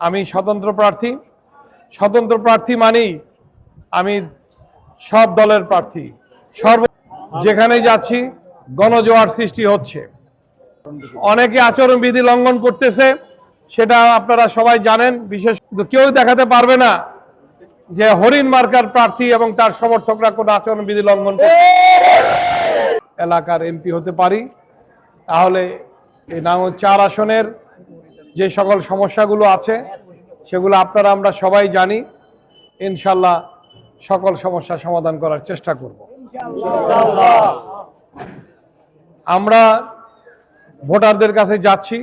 আমি স্বতন্ত্র প্রার্থী। স্বতন্ত্র প্রার্থী মানেই আমি সব দলের প্রার্থী। সর্ব যেখানেই যাচ্ছি, গণজোয়ার সৃষ্টি হচ্ছে। অনেকে আচরণবিধি লঙ্ঘন করতেছে, সেটা আপনারা সবাই জানেন। বিশেষ কেউ দেখাতে পারবে না যে হরিণ মার্কার প্রার্থী এবং তার সমর্থকরা কোনো আচরণবিধি লঙ্ঘন এলাকার এমপি হতে পারি। তাহলে এই নাঙ্গল চার আসনের যে সকল সমস্যাগুলো আছে, সেগুলো আপনারা আমরা সবাই জানি। ইনশাল্লাহ সকল সমস্যা সমাধান করার চেষ্টা করব। আমরা ভোটারদের কাছে যাচ্ছি,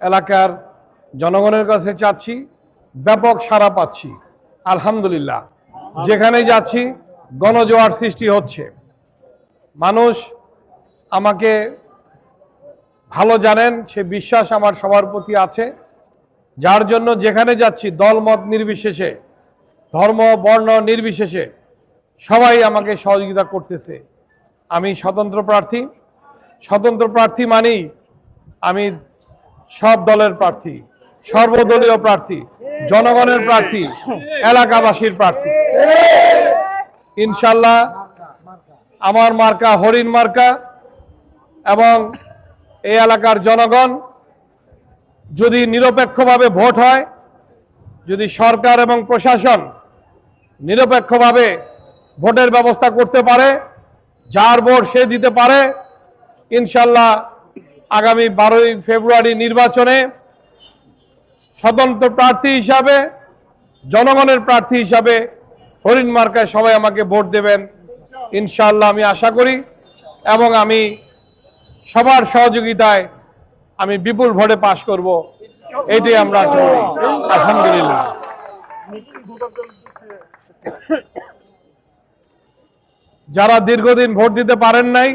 এলাকার জনগণের কাছে যাচ্ছি, ব্যাপক সাড়া পাচ্ছি, আলহামদুলিল্লাহ। যেখানে যাচ্ছি, গণজোয়ার সৃষ্টি হচ্ছে। মানুষ আমাকে ভালো জানেন, সে বিশ্বাস আমার সবার প্রতি আছে। যার জন্য যেখানে যাচ্ছি দলমত নির্বিশেষে, ধর্ম, বর্ণ নির্বিশেষে, সবাই আমাকে সহযোগিতা করতেছে। আমি স্বতন্ত্র প্রার্থী। স্বতন্ত্র প্রার্থী মানেই আমি সব দলের প্রার্থী, সর্বদলীয় প্রার্থী, জনগণের প্রার্থী, এলাকাবাসীর প্রার্থী। ইনশাল্লাহ, আমার মার্কা হরিণ মার্কা এবং এই এলাকার জনগণ যদি নিরপেক্ষভাবে ভোট হয়, যদি সরকার এবং প্রশাসন নিরপেক্ষভাবে ভোটের ব্যবস্থা করতে পারে, যার ভোট সে দিতে পারে, ইনশাল্লাহ আগামী বারোই ফেব্রুয়ারি নির্বাচনে স্বতন্ত্র প্রার্থী হিসাবে, জনগণের প্রার্থী হিসাবে হরিণ মার্কায় সবাই আমাকে ভোট দেবেন। ইনশাল্লাহ আমি আশা করি এবং আমি সবার সহযোগিতায় আমি বিপুল ভোটে পাশ করব। এটাই আমরা আলহামদুলিল্লাহ। যারা দীর্ঘদিন ভোট দিতে পারেন নাই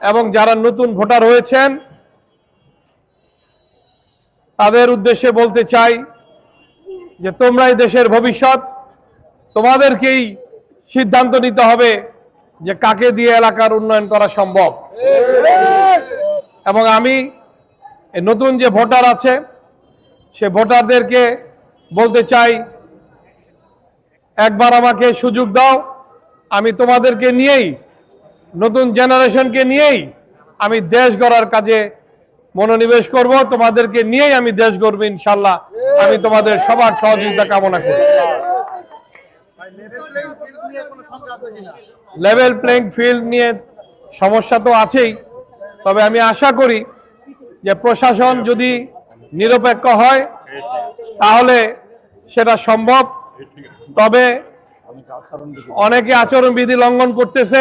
এবং যারা নতুন ভোটার হয়েছেন, তাদের উদ্দেশ্যে বলতে চাই যে তোমরাই দেশের ভবিষ্যৎ। তোমাদেরকেই সিদ্ধান্ত নিতে হবে যে কাকে দিয়ে এলাকার উন্নয়ন করা সম্ভব। এবং আমি এই নতুন যে ভোটার আছে সে ভোটারদেরকে বলতে চাই একবার আমাকে সুযোগ দাও আমি তোমাদেরকে নিয়েই নতুন জেনারেশনকে নিয়েই আমি দেশ গড়ার কাজে মনোনিবেশ করব। তোমাদেরকে নিয়েই আমি দেশ গড়ব ইনশাল্লাহ। আমি তোমাদের সবার সহযোগিতা কামনা করি। লেভেল প্লেইং ফিল্ড নিয়ে সমস্যা তো আছেই। তবে আমি আশা করি যে প্রশাসন যদি নিরপেক্ষ হয়, তাহলে সেটা সম্ভব। তবে অনেকে আচরণবিধি লঙ্ঘন করতেছে,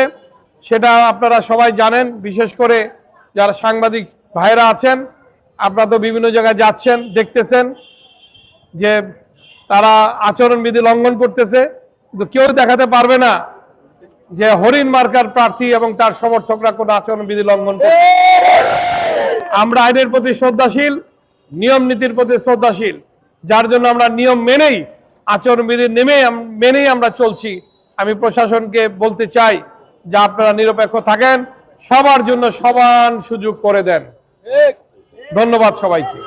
সেটা আপনারা সবাই জানেন, বিশেষ করে যারা সাংবাদিক ভাইরা আছেন, আপনারা তো বিভিন্ন জায়গায় যাচ্ছেন, দেখতেছেন যে তারা আচরণবিধি লঙ্ঘন করতেছে, কিন্তু কেউ দেখাতে পারবে না। যে হরিণ মার্কার প্রার্থী এবং তার সমর্থকরা কোনো আচরণবিধি লঙ্ঘন করছে আমরা আইনের প্রতি শ্রদ্ধাশীল নিয়ম নীতির প্রতি শ্রদ্ধাশীল যার জন্য আমরা নিয়ম মেনেই আচরণবিধি নেমে মেনেই আমরা চলছি। আমি প্রশাসনকে বলতে চাই যে আপনারা নিরপেক্ষ থাকেন সবার জন্য সমান সুযোগ করে দেন। ধন্যবাদ সবাইকে।